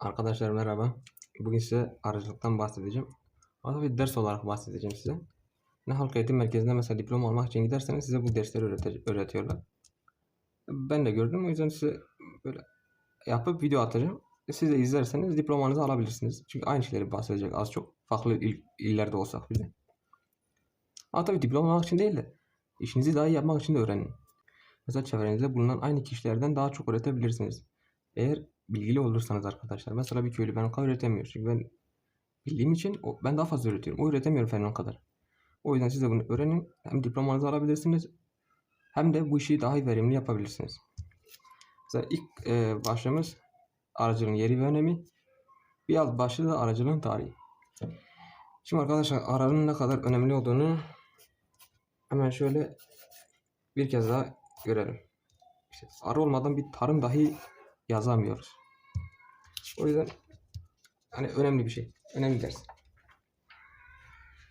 Arkadaşlar merhaba. Bugün size arıcılıktan bahsedeceğim. Ama tabii ders olarak bahsedeceğim size. Ne halk eğitim merkezinde mesela diploma almak için giderseniz size bu dersleri öğretiyorlar. Ben de gördüm o yüzden size böyle yapıp video atacağım. Siz de izlerseniz diplomanızı alabilirsiniz. Çünkü aynı şeyleri bahsedecek az çok. Farklı il- illerde olsak bile. Ama tabii diploma almak için değil de işinizi daha iyi yapmak için de öğrenin. Mesela çevrenizde bulunan aynı kişilerden daha çok öğretebilirsiniz. Eğer bilgili olursanız arkadaşlar. Mesela bir köylü ben o kadar öğretemiyor. Çünkü ben bildiğim için o, ben daha fazla öğretiyorum. O öğretemiyor falan o kadar. O yüzden siz de bunu öğrenin. Hem diplomanızı alabilirsiniz hem de bu işi daha verimli yapabilirsiniz. Mesela ilk e, başlığımız aracılığın yeri ve önemi. Bir alt başlığı da aracılığın tarihi. Şimdi arkadaşlar aracının ne kadar önemli olduğunu hemen şöyle bir kez daha görelim. İşte arı olmadan bir tarım dahi yazamıyoruz. O yüzden hani önemli bir şey. Önemli ders.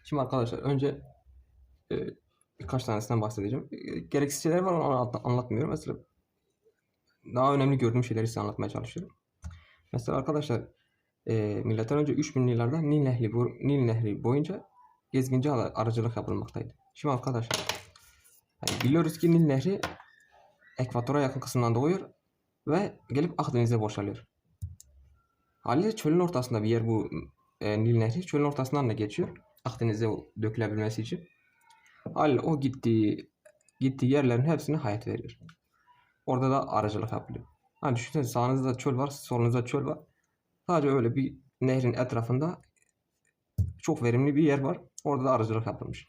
Şimdi arkadaşlar önce e, birkaç tanesinden bahsedeceğim. E, gereksiz şeyler var onu anlat- anlatmıyorum. Mesela daha önemli gördüğüm şeyleri size anlatmaya çalışıyorum. Mesela arkadaşlar e, milattan önce 3000 yıllarda Nil Nehri, Nil Nehri boyunca gezginci ara- aracılık yapılmaktaydı. Şimdi arkadaşlar hani biliyoruz ki Nil Nehri ekvatora yakın kısımdan doğuyor ve gelip Akdeniz'e boşalıyor. Haliyle çölün ortasında bir yer bu e, Nil Nehri. Çölün ortasından da geçiyor. Akdeniz'e dökülebilmesi için. Haliyle o gittiği gittiği yerlerin hepsine hayat veriyor. Orada da aracılık yapılıyor. Hani düşünsene sağınızda çöl var, solunuzda çöl var. Sadece öyle bir nehrin etrafında çok verimli bir yer var. Orada da aracılık yapılmış.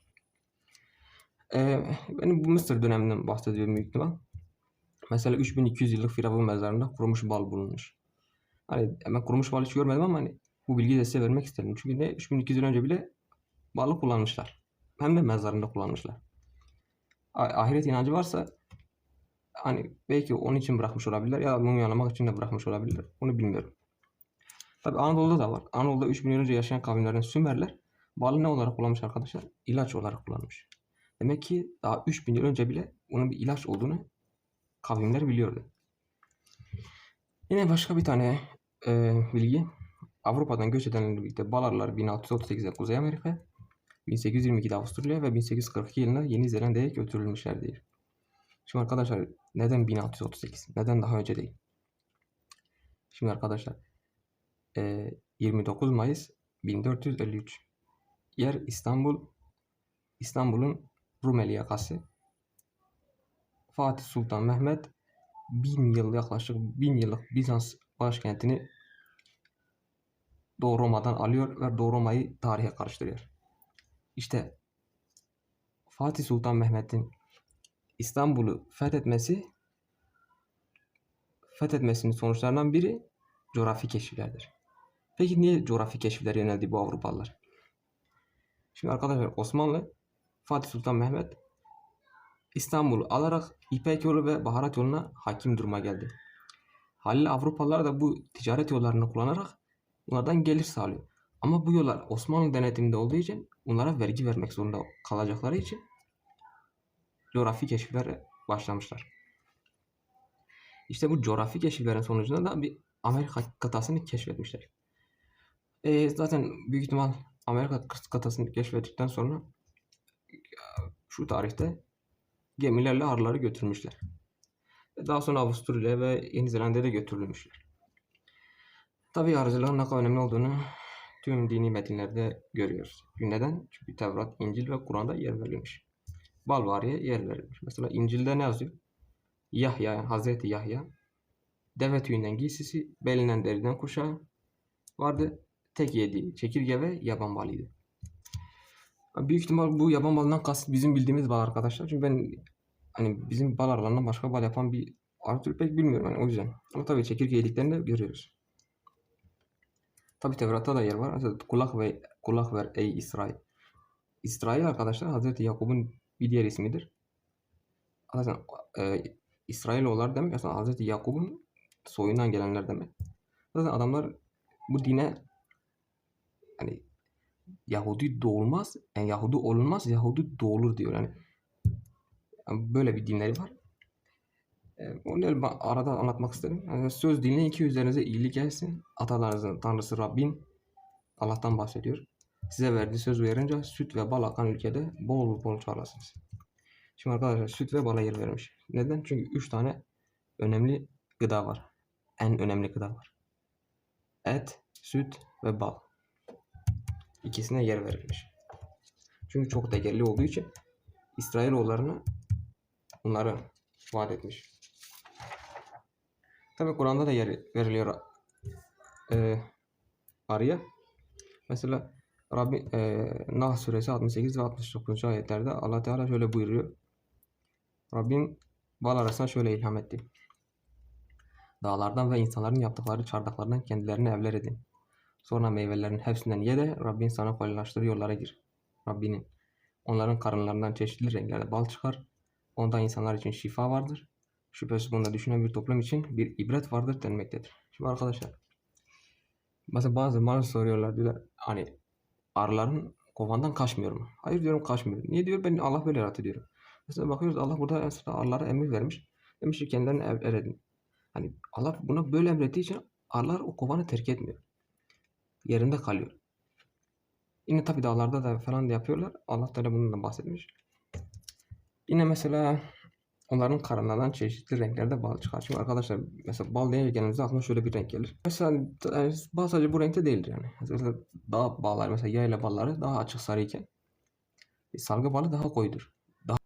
Ee, benim bu Mısır döneminden bahsediyorum büyük ihtimal. Mesela 3200 yıllık Firavun mezarında kurumuş bal bulunmuş. Hani ben kurumuş bal hiç görmedim ama hani bu bilgiyi de size vermek istedim. Çünkü ne 3200 yıl önce bile balı kullanmışlar. Hem de mezarında kullanmışlar. Ahiret inancı varsa hani belki onun için bırakmış olabilirler ya mumyalamak için de bırakmış olabilirler. Onu bilmiyorum. Tabi Anadolu'da da var. Anadolu'da 3000 yıl önce yaşayan kavimlerden Sümerler balı ne olarak kullanmış arkadaşlar? İlaç olarak kullanmış. Demek ki daha 3000 yıl önce bile onun bir ilaç olduğunu kavimler biliyordu. Yine başka bir tane e, bilgi. Avrupa'dan göç edenlerle birlikte Balarlar 1638'de Kuzey Amerika, 1822'de Avusturya ve 1842 yılında Yeni Zelanda'ya götürülmüşlerdir. Şimdi arkadaşlar neden 1638? Neden daha önce değil? Şimdi arkadaşlar e, 29 Mayıs 1453 yer İstanbul İstanbul'un Rumeli yakası Fatih Sultan Mehmet bin yıl yaklaşık bin yıllık Bizans başkentini Doğu Roma'dan alıyor ve Doğu Roma'yı tarihe karıştırıyor. İşte Fatih Sultan Mehmet'in İstanbul'u fethetmesi fethetmesinin sonuçlarından biri coğrafi keşiflerdir. Peki niye coğrafi keşiflere yöneldi bu Avrupalılar? Şimdi arkadaşlar Osmanlı Fatih Sultan Mehmet İstanbul'u alarak İpek yolu ve baharat yoluna hakim duruma geldi. Haliyle Avrupalılar da bu ticaret yollarını kullanarak bunlardan gelir sağlıyor. Ama bu yollar Osmanlı denetiminde olduğu için bunlara vergi vermek zorunda kalacakları için coğrafi keşiflere başlamışlar. İşte bu coğrafi keşiflerin sonucunda da bir Amerika kıtasını keşfetmişler. E, zaten büyük ihtimal Amerika kıtasını keşfettikten sonra şu tarihte gemilerle arıları götürmüşler. Daha sonra Avusturya ve Yeni Zelanda'ya da götürülmüşler. Tabi arıcılığın ne kadar önemli olduğunu tüm dini metinlerde görüyoruz. Neden? Çünkü Tevrat, İncil ve Kur'an'da yer verilmiş. Balvariye yer verilmiş. Mesela İncil'de ne yazıyor? Yahya, Hazreti Yahya deve tüyünden giysisi, belinden deriden kuşağı vardı. Tek yediği çekirge ve yaban balıydı. Büyük ihtimal bu yaban balından kast bizim bildiğimiz bal arkadaşlar. Çünkü ben hani bizim bal arılarından başka bal yapan bir arı türü pek bilmiyorum yani o yüzden. Ama tabii çekirge yediklerini de görüyoruz. Tabii Tevrat'ta da yer var. Mesela kulak ve kulak ver ey İsrail. İsrail arkadaşlar Hazreti Yakup'un bir diğer ismidir. Zaten e, İsrailoğullar demek aslında Hazreti Yakup'un soyundan gelenler demek. Zaten adamlar bu dine hani Yahudi doğulmaz, yani Yahudi olunmaz, Yahudi doğulur diyor yani. Yani böyle bir dinleri var. E, öyle ba- arada anlatmak istedim. Yani söz dinleyin ki üzerinize iyilik gelsin. Atalarınızın Tanrısı Rabbin Allah'tan bahsediyor. Size verdiği söz uyarınca süt ve bal akan ülkede bol bol çoğalasınız. Şimdi arkadaşlar süt ve bala yer vermiş. Neden? Çünkü üç tane önemli gıda var. En önemli gıda var. Et, süt ve bal. İkisine yer verilmiş. Çünkü çok değerli olduğu için İsrailoğullarına bunları vaat etmiş. Tabi Kur'an'da da yer veriliyor e, arıya. Mesela Rabbi e, Nahl suresi 68 ve 69. ayetlerde Allah Teala şöyle buyuruyor. Rabbim bal arasına şöyle ilham etti. Dağlardan ve insanların yaptıkları çardaklardan kendilerine evler edin. Sonra meyvelerin hepsinden ye de Rabbin sana kolaylaştırdığı yollara gir. Rabbinin. Onların karınlarından çeşitli renklerde bal çıkar. Onda insanlar için şifa vardır. Şüphesiz bunda düşünen bir toplum için bir ibret vardır denmektedir. Şimdi arkadaşlar mesela bazı bazı soruyorlar diyorlar hani arıların kovandan kaçmıyor mu? Hayır diyorum kaçmıyor. Niye diyor ben Allah böyle yarattı diyorum. Mesela bakıyoruz Allah burada aslında arılara emir vermiş. Demiş ki kendilerine ev, ev edin. Hani Allah buna böyle emrettiği için arılar o kovanı terk etmiyor. Yerinde kalıyor. Yine tabi dağlarda da falan da yapıyorlar. Allah Teala bundan bahsetmiş. Yine mesela onların karınlarından çeşitli renklerde bal çıkar. Şimdi arkadaşlar mesela bal deyince genelde aklıma şöyle bir renk gelir. Mesela yani bal sadece bu renkte değildir yani. Mesela dağ balları mesela yayla balları daha açık sarı iken e, salgı balı daha koyudur. Daha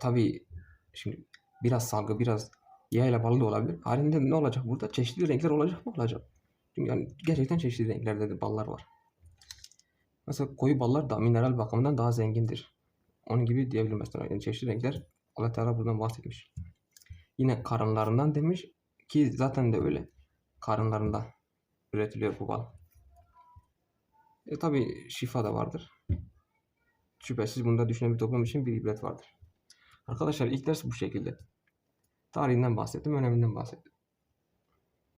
tabii şimdi biraz salgı biraz yayla balı da olabilir. Halinde ne olacak burada? Çeşitli renkler olacak mı? Olacak. Çünkü yani gerçekten çeşitli renklerde de ballar var. Mesela koyu ballar da mineral bakımından daha zengindir. Onun gibi diyebilirim mesela. Yani çeşitli renkler Allah Teala buradan bahsetmiş. Yine karınlarından demiş ki zaten de öyle. Karınlarında üretiliyor bu bal. E tabi şifa da vardır. Şüphesiz bunda düşünen bir toplum için bir ibret vardır. Arkadaşlar ilk ders bu şekilde. Tarihinden bahsettim, öneminden bahsettim.